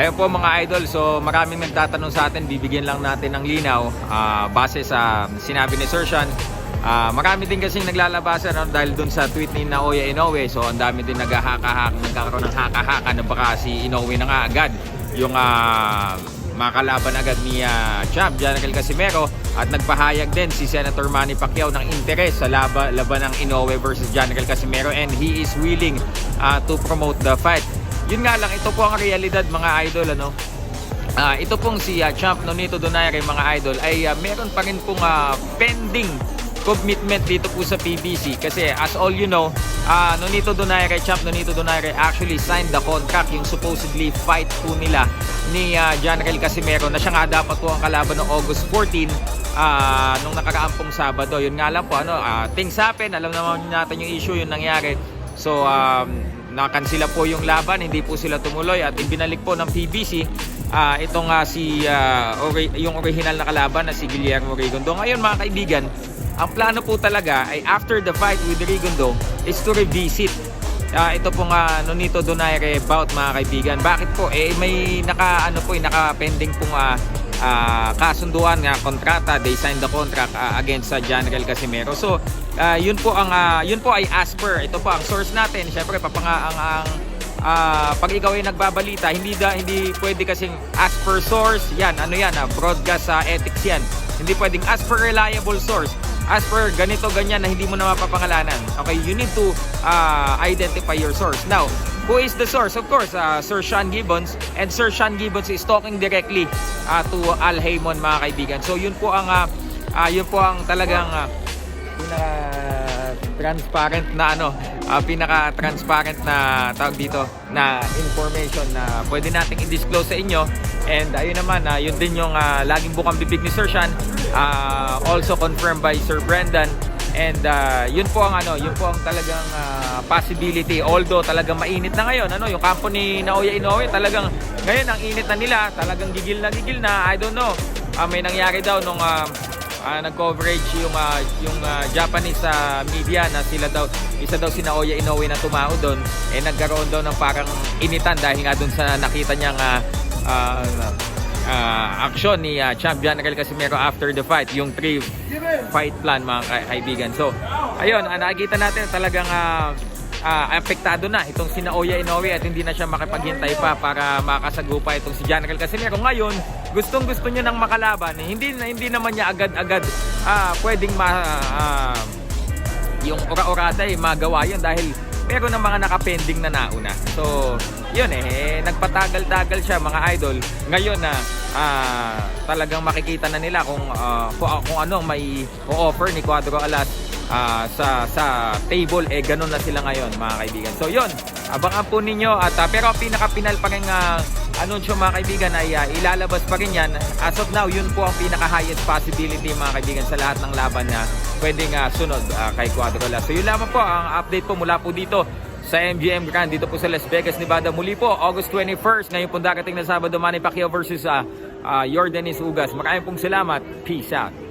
Ayun po mga idol, so maraming nagtatanong sa atin, bibigyan lang natin ng linaw ah, base sa sinabi ni Sir Sean. Ah, marami din kasing naglalabasan ano, dahil dun sa tweet ni Naoya Inoue. So ang dami din naghahaka-haka, nagkakaroon ng haka-haka na baka si Inoue na nga agad yung ah, makalaban agad ni uh, Champ, Janical Casimero at nagpahayag din si Senator Manny Pacquiao ng interes sa laba, laban ng Inoue versus Janical Casimero and he is willing ah, to promote the fight. Yun nga lang, ito po ang realidad mga idol ano. Ah, ito pong si ah, Champ Nonito Donaire mga idol ay ah, meron pa rin pong ah, pending commitment dito po sa PBC kasi as all you know ah, Nonito Donaire Champ Nonito Donaire actually signed the contract yung supposedly fight po nila ni uh, Janrel Casimero na siya nga dapat po ang kalaban ng August 14 ah, nung nakaraang pong Sabado. Yun nga lang po ano ah, things happen alam naman natin yung issue yung nangyari. So um, nakansila po yung laban, hindi po sila tumuloy at ibinalik po ng PBC ah ito nga si ah, ori- yung original na kalaban na si Guillermo Rigondo. Ngayon mga kaibigan, ang plano po talaga ay after the fight with Rigondo is to revisit Ah, ito pong uh, Nonito Donaire bout mga kaibigan. Bakit po? Eh may naka ano po, eh, naka-pending pong ah, ah, kasunduan nga kontrata. They signed the contract ah, against sa Janrel Casimero. So, ah, yun po ang ah, yun po ay as per. Ito po ang source natin. Syempre papanga ang ang ah, pag ikaw ay nagbabalita, hindi da hindi pwede kasing as per source. Yan, ano yan, ah, broadcast sa ethics yan. Hindi pwedeng as per reliable source as per ganito ganyan na hindi mo na mapapangalanan. Okay, you need to uh, identify your source. Now, who is the source? Of course, uh, Sir Sean Gibbons and Sir Sean Gibbons is talking directly uh, to Al Haymon mga kaibigan. So yun po ang uh, uh, yun po ang talagang uh, pinaka transparent na ano, uh, pinaka transparent na tawag dito na information na pwede nating i-disclose sa inyo. And ayun naman, uh, yun din yung uh, laging bukang bibig ni Sir Sean. Uh, also confirmed by Sir Brendan. And uh, yun po ang ano, yun po ang talagang uh, possibility. Although talagang mainit na ngayon, ano, yung kampo ni Naoya Inoue talagang ngayon ang init na nila, talagang gigil na gigil na. I don't know. Uh, may nangyari daw nung uh, uh, nag-coverage yung uh, yung uh, Japanese uh, media na sila daw isa daw si Naoya Inoue na tumao doon eh nagkaroon daw ng parang initan dahil nga doon sa nakita niyang uh, uh, uh, action ni uh, Champ General Casimero after the fight yung three fight plan mga ka- kaibigan. So ayun uh, nakikita natin talagang uh, uh, apektado na itong si Naoya Inoue at hindi na siya makipaghintay pa para makasagupa itong si General Casimero. Ngayon gustong gusto niya ng makalaban. Hindi hindi naman niya agad-agad ah, pwedeng ma ah, yung ora-orada eh magawa yun dahil meron ng mga nakapending na nauna. So, yun eh, nagpatagal-tagal siya mga idol. Ngayon na ah, talagang makikita na nila kung ah, kung, kung ano may o-offer ni Cuadro Alas ah, sa sa table eh ganun na sila ngayon mga kaibigan. So, yun. Abangan po ninyo at ah, pero pinaka-final pa rin uh, anunsyo mga kaibigan ay ah, ilalabas pa rin yan. As of now, yun po ang pinaka-highest possibility mga kaibigan sa lahat ng laban na pwedeng ah, sunod ah, kay Cuadrola. So yun lamang po ang update po mula po dito sa MGM Grand dito po sa Las Vegas, Nevada. Muli po, August 21st, ngayon po darating na Sabado, Manny Pacquiao versus uh, uh, Jordanis Ugas. Maraming pong salamat. Peace out.